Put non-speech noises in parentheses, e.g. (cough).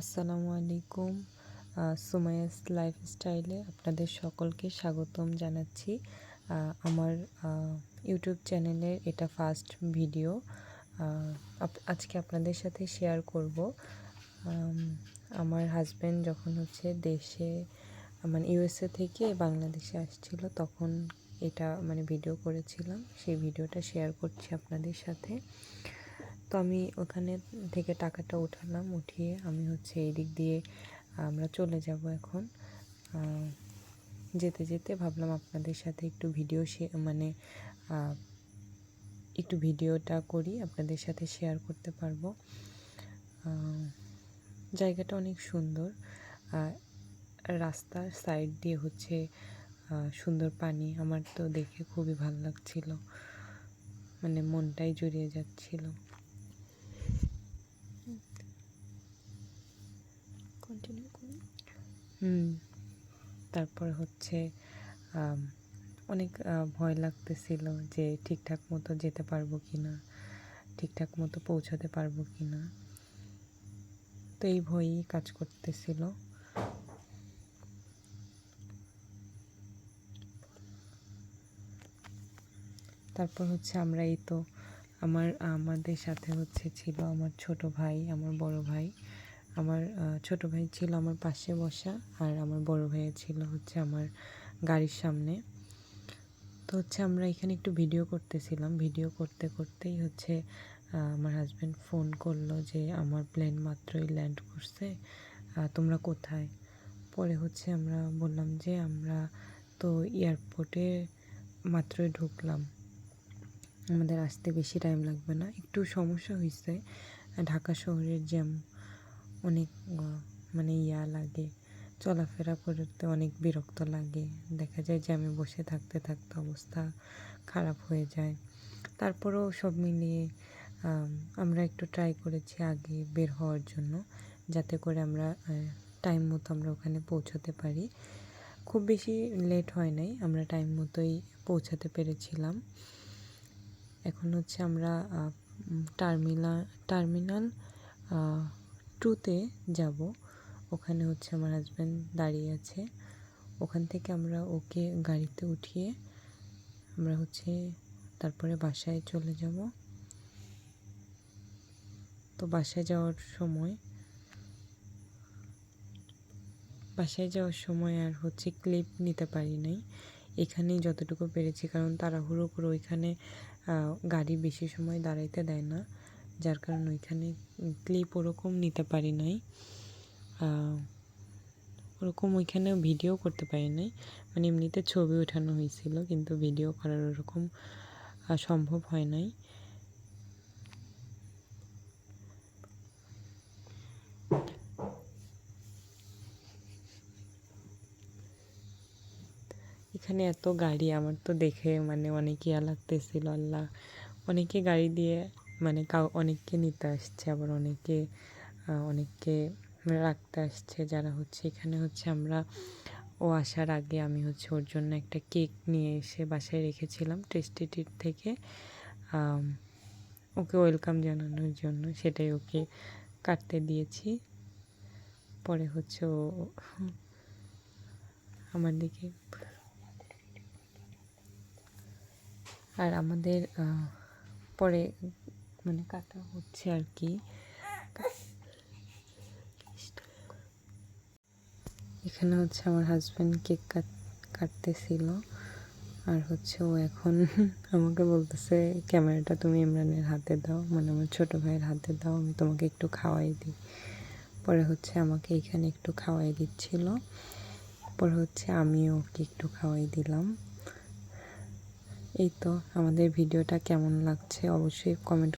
আসসালামু আলাইকুম আহ, সুমাইয়াস লাইফস্টাইলে আপনাদের সকলকে স্বাগতম জানাচ্ছি। আমার ইউটিউব চ্যানেলের এটা ফার্স্ট ভিডিও। আজকে আপনাদের সাথে শেয়ার করব। আমার হাজব্যান্ড যখন হচ্ছে দেশে মানে ইউএসএ থেকে বাংলাদেশে আসছিল তখন এটা মানে ভিডিও করেছিলাম। সেই ভিডিওটা শেয়ার করছি আপনাদের সাথে। তো আমি ওখানে থেকে টাকাটা উঠালাম, উঠিয়ে আমি হচ্ছে এই দিক দিয়ে আমরা চলে যাব এখন। যেতে যেতে ভাবলাম আপনাদের সাথে একটু ভিডিও মানে একটু ভিডিওটা করি, আপনাদের সাথে শেয়ার করতে পারব। জায়গাটা অনেক সুন্দর। রাস্তার সাইড দিয়ে হচ্ছে সুন্দর পানি। আমার তো দেখে খুবই ভালো লাগছিল। মানে মনটাই জুড়িয়ে যাচ্ছিল। তারপর হচ্ছে অনেক ভয় লাগতেছিল যে ঠিকঠাক মতো যেতে পারব কি না ঠিকঠাক মতো পৌঁছাতে পারব কি না তো এই ভয়ই কাজ করতেছিল। তারপর হচ্ছে আমরা এই তো, আমার, আমাদের সাথে হচ্ছে ছিল আমার ছোট ভাই, আমার বড় ভাই। আমার ছোট ভাই ছিল আমার পাশে বসা আর আমার বড় ভাই ছিল হচ্ছে আমার গাড়ির সামনে। তো হচ্ছে আমরা এখানে একটু ভিডিও করতেছিলাম। ভিডিও করতে করতেই হচ্ছে আমার হাজব্যান্ড ফোন করল যে আমার প্লেন মাত্রই ল্যান্ড করছে তোমরা কোথায়? পরে হচ্ছে আমরা বললাম যে আমরা তো এয়ারপোর্টে মাত্রই ঢুকলাম। আমাদের আসতে বেশি টাইম লাগবে না। একটু সমস্যা হয়েছে ঢাকা শহরের জ্যাম অনেক মানে ইয়া লাগে। চলাফেরা করতে অনেক বিরক্ত লাগে। দেখা যায় যে আমি বসে থাকতে থাকতে অবস্থা খারাপ হয়ে যায়। তারপরেও সব মিলিয়ে আমরা একটু ট্রাই করেছি আগে বের হওয়ার জন্য। যাতে করে আমরা টাইম মতো আমরা ওখানে পৌঁছাতে পারি। খুব বেশি লেট হয় নাই, আমরা টাইম মতোই পৌঁছাতে পেরেছিলাম। এখন হচ্ছে আমরা টার্মিনাল টার্মিনাল টুতে যাব। ওখানে হচ্ছে আমার হাজব্যান্ড দাঁড়িয়ে আছে। ওখান থেকে আমরা ওকে গাড়িতে উঠিয়ে আমরা হচ্ছে তারপরে বাসায় চলে যাব। তো বাসায় যাওয়ার সময় বাসায় যাওয়ার সময় আর হচ্ছে ক্লিপ নিতে পারি নাই। এখানেই যতটুকু পেরেছি, কারণ তাড়াহুড়ো করে ওইখানে গাড়ি বেশি সময় দাঁড়াইতে দেয় না। যার কারণে ওইখানে ক্লিপ ওরকম নিতে পারি নাই। ওরকম ওইখানে ভিডিও করতে পারি নাই। মানে এমনিতে ছবি ওঠানো হয়েছিল, কিন্তু ভিডিও করার ওরকম সম্ভব হয় নাই। এখানে এত গাড়ি, আমার তো দেখে মানে অনেক ইয়া লাগতেছিল, আল্লাহ। অনেকে গাড়ি দিয়ে মানে কাউ, অনেককে নিতে আসছে, আবার অনেকে অনেককে রাখতে আসছে। যারা হচ্ছে, এখানে হচ্ছে আমরা, ও আসার আগে আমি হচ্ছে ওর জন্য একটা কেক নিয়ে এসে বাসায় রেখেছিলাম টেস্টি টিট থেকে। ওকে ওয়েলকাম জানানোর জন্য সেটাই ওকে কাটতে দিয়েছি। পরে হচ্ছে ও, আমার দিকে আর আমাদের পরে মানে কাটা হচ্ছে আর কি। এখানে হচ্ছে আমার হাজব্যান্ড কেক কাটতেছিল। আর হচ্ছে ও এখন (laughs) আমাকে বলতেছে, ক্যামেরাটা তুমি ইমরানের হাতে দাও মানে আমার ছোট ভাইয়ের হাতে দাও, আমি তোমাকে একটু খাওয়াই দিই। পরে হচ্ছে আমাকে এখানে একটু খাওয়াই দিচ্ছিল। পরে হচ্ছে আমিও ওকে একটু খাওয়াই দিলাম। এই তো, আমাদের ভিডিওটা কেমন লাগছে অবশ্যই কমেন্ট